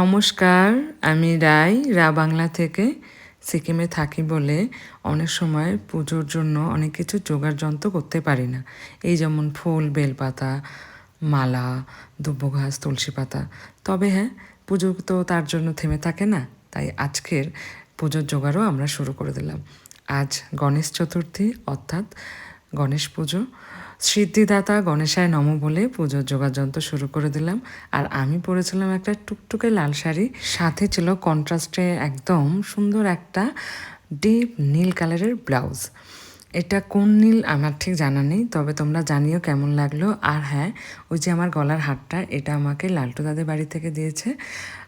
নমস্কার, আমি রাই, রা বাংলা থেকে সিকিমে থাকি বলে অনেক সময় পুজোর জন্য অনেক কিছু জোগাড় যন্ত্র করতে পারি না। এই যেমন ফুল, বেলপাতা, মালা দুব্ব ঘাস তুলসী পাতা। তবে হ্যাঁ পুজো তো তার জন্য থেমে থাকে না, তাই আজকের পুজোর জোগাড়ও আমরা শুরু করে দিলাম। আজ গণেশ চতুর্থী, অর্থাৎ গণেশ পুজো। সিদ্ধিদাতা গণেশায় নম বলে পুজোর যোগাযন্ত্র শুরু করে দিলাম। আর আমি পরেছিলাম একটা টুকটুকে লাল শাড়ি। সাথে ছিল কন্ট্রাস্টে একদম সুন্দর একটা ডিপ নীল কালারের ব্লাউজ। এটা কোন নীল আমার ঠিক জানা নেই, তবে তোমরা জানিও কেমন লাগল। আর হ্যাঁ ওই যে আমার গলার হারটা, এটা আমাকে লালটু দাদের বাড়ি থেকে দিয়েছে।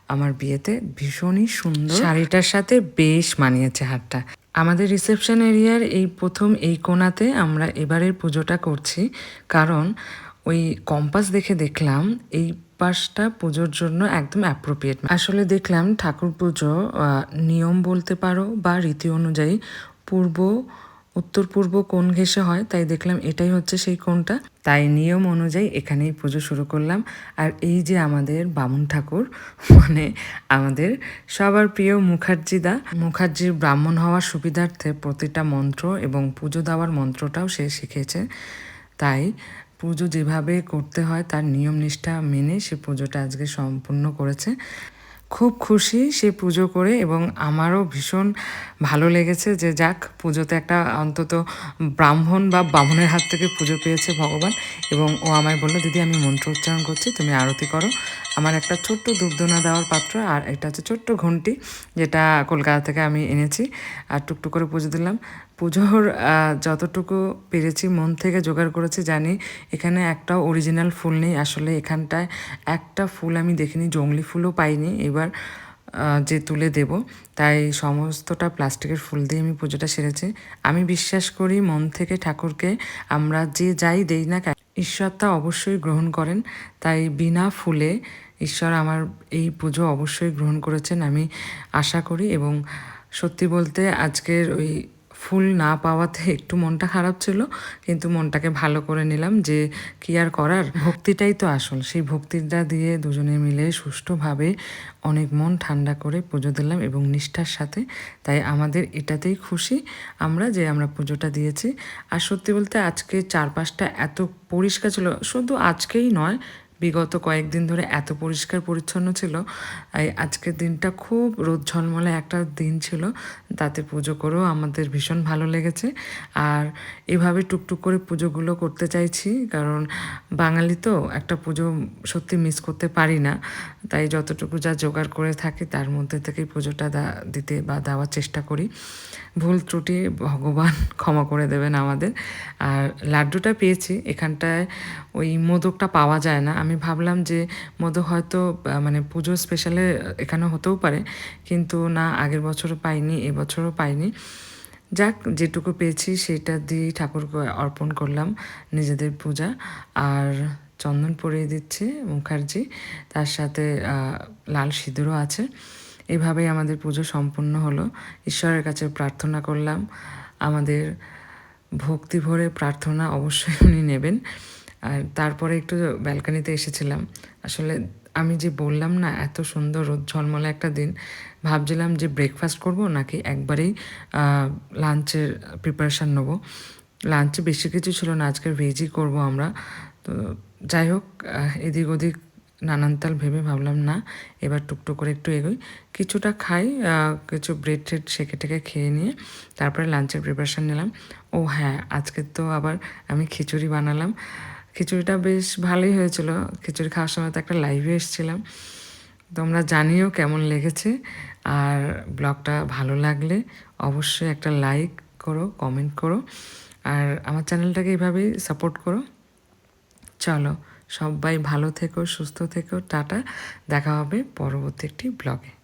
আমার বিয়েতে ভীষণই সুন্দর শাড়িটার সাথে বেশ মানিয়েছে হারটা। আমাদের রিসেপশন এরিয়ার এই প্রথম এই কোণাতে আমরা এবারের পুজোটা করছি। কারণ ওই কম্পাস দেখে দেখলাম, এই পাশটা পুজোর জন্য একদম অ্যাপ্রোপ্রিয়েট আসলে দেখলাম ঠাকুর পুজো নিয়ম বলতে পারো বা রীতি অনুযায়ী পূর্ব উত্তর পূর্ব কোণ ঘেসে হয়, তাই দেখলাম এটাই হচ্ছে সেই কোণটা। তাই নিয়ম অনুযায়ী এখানেই পুজো শুরু করলাম। আর এই যে আমাদের বামুন ঠাকুর মানে আমাদের সবার প্রিয় মুখার্জিদা মুখার্জির ব্রাহ্মণ হওয়ার সুবিধার্থে প্রতিটা মন্ত্র এবং পুজো দেওয়ার মন্ত্রটাও সে শিখেছে। তাই পুজো যেভাবে করতে হয়, তার নিয়ম নিষ্ঠা মেনে সে পুজোটা আজকে সম্পূর্ণ করেছে। খুব খুশি সে পুজো করে এবং আমারও ভীষণ ভালো লেগেছে যে যাক, পুজোতে একটা অন্তত ব্রাহ্মণ বা বামনের হাত থেকে পুজো পেয়েছে ভগবান এবং ও আমায় বলল, দিদি, আমি মন্ত্র উচ্চারণ করছি, তুমি আরতি করো। আমার একটা ছোট্ট দুর্দনা দেওয়ার পাত্র আর এটা হচ্ছে ছোট্ট ঘন্টি, যেটা কলকাতা থেকে আমি এনেছি। আর টুকটুক করে পুজো দিলাম। পুজোর যতটুকু পেরেছি, মন থেকে জোগাড় করেছি, জানি এখানে একটা অরিজিনাল ফুল নেই। আসলে এখানটায় একটা ফুল আমি দেখিনি, জঙ্গলি ফুলও পাইনি। এবার যে তুলে দেব, তাই সমস্তটা প্লাস্টিকের ফুল দিয়ে আমি পুজোটা সেরেছি। আমি বিশ্বাস করি, মন থেকে ঠাকুরকে আমরা যে যাই দেই না ঈশ্বর তা অবশ্যই গ্রহণ করেন। তাই বিনা ফুলে ঈশ্বর আমার এই পুজো অবশ্যই গ্রহণ করেছেন আমি আশা করি এবং সত্যি বলতে আজকের ওই ফুল না পাওয়াতে একটু মনটা খারাপ ছিল, কিন্তু মনটাকে ভালো করে নিলাম যে কি আর করার। ভক্তিটাই তো আসল, সেই ভক্তিটা দিয়ে দুজনে মিলে সুষ্ঠুভাবে অনেক মন ঠান্ডা করে পুজো দিলাম এবং নিষ্ঠার সাথে। তাই আমাদের এটাতেই খুশি আমরা যে আমরা পুজোটা দিয়েছি। আর সত্যি বলতে আজকে চারপাশটা এত পরিষ্কার ছিল, শুধু আজকেই নয় বিগত কয়েকদিন ধরে এত পরিষ্কার পরিচ্ছন্ন ছিল আজকের দিনটা খুব রোদ ঝলমলে একটা দিন ছিল, তাতে পুজো করেও আমাদের ভীষণ ভালো লেগেছে। আর এভাবে টুকটুক করে পুজোগুলো করতে চাইছি, কারণ বাঙালি তো একটা পুজো সত্যি মিস করতে পারি না, তাই যতটুকু যা জোগাড় করে থাকি তার মধ্যে থেকেই পুজোটা দিতে বা দেওয়ার চেষ্টা করি। ভুল ত্রুটি ভগবান ক্ষমা করে দেবেন আমাদের। আর লাড্ডুটা পেয়েছি, এখানটায় ওই মোদকটা পাওয়া যায় না আমি ভাবলাম যে মধু হয়তো মানে পুজো স্পেশালে এখানে হতেও পারে, কিন্তু না, আগের বছরও পাইনি এবছরও পাইনি। যাক, যেটুকু পেয়েছি সেটা দিয়েই ঠাকুরকে অর্পণ করলাম নিজেদের পূজা। আর চন্দন পরিয়ে দিচ্ছে মুখার্জি, তার সাথে লাল সিঁদুরও আছে। এভাবেই আমাদের পুজো সম্পূর্ণ হলো। ঈশ্বরের কাছে প্রার্থনা করলাম। আমাদের ভক্তি ভরে প্রার্থনা অবশ্যই উনি নেবেন। আর তারপরে একটু ব্যালকানিতে এসেছিলাম। আসলে আমি যে বললাম না, এত সুন্দর রোদ, ঝলমলে একটা দিন, ভাবছিলাম যে ব্রেকফাস্ট করব নাকি একবারেই লাঞ্চের প্রিপারেশান নেব। লাঞ্চে বেশি কিছু ছিল না, আজকে ভেজই করব আমরা। তো যাই হোক এদিক ওদিক নানান তাল ভেবে ভাবলাম, না, এবার টুকটুক করে একটু এগোই। কিছুটা খাই কিছু ব্রেড ট্রেড সেকে টেকে খেয়ে নিয়ে তারপরে লাঞ্চের প্রিপারেশান নিলাম। ও হ্যাঁ আজকে তো আবার আমি খিচুড়ি বানালাম। খিচুড়িটা বেশ ভালোই হয়েছিল। খিচুড়ি খাওয়ার সময় তো একটা লাইভে এসেছিলাম। তোমরা জানিও কেমন লেগেছে। আর ব্লগটা ভালো লাগলে অবশ্যই একটা লাইক করো কমেন্ট করো। আর আমার চ্যানেলটাকে এইভাবেই সাপোর্ট করো। চলো, সবাই ভালো থেকো, সুস্থ থেকো, টাটা। দেখা হবে পরবর্তী একটি ব্লগে